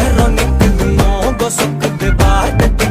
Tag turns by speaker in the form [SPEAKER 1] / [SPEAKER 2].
[SPEAKER 1] perro, nikud, no, gosukud, badet,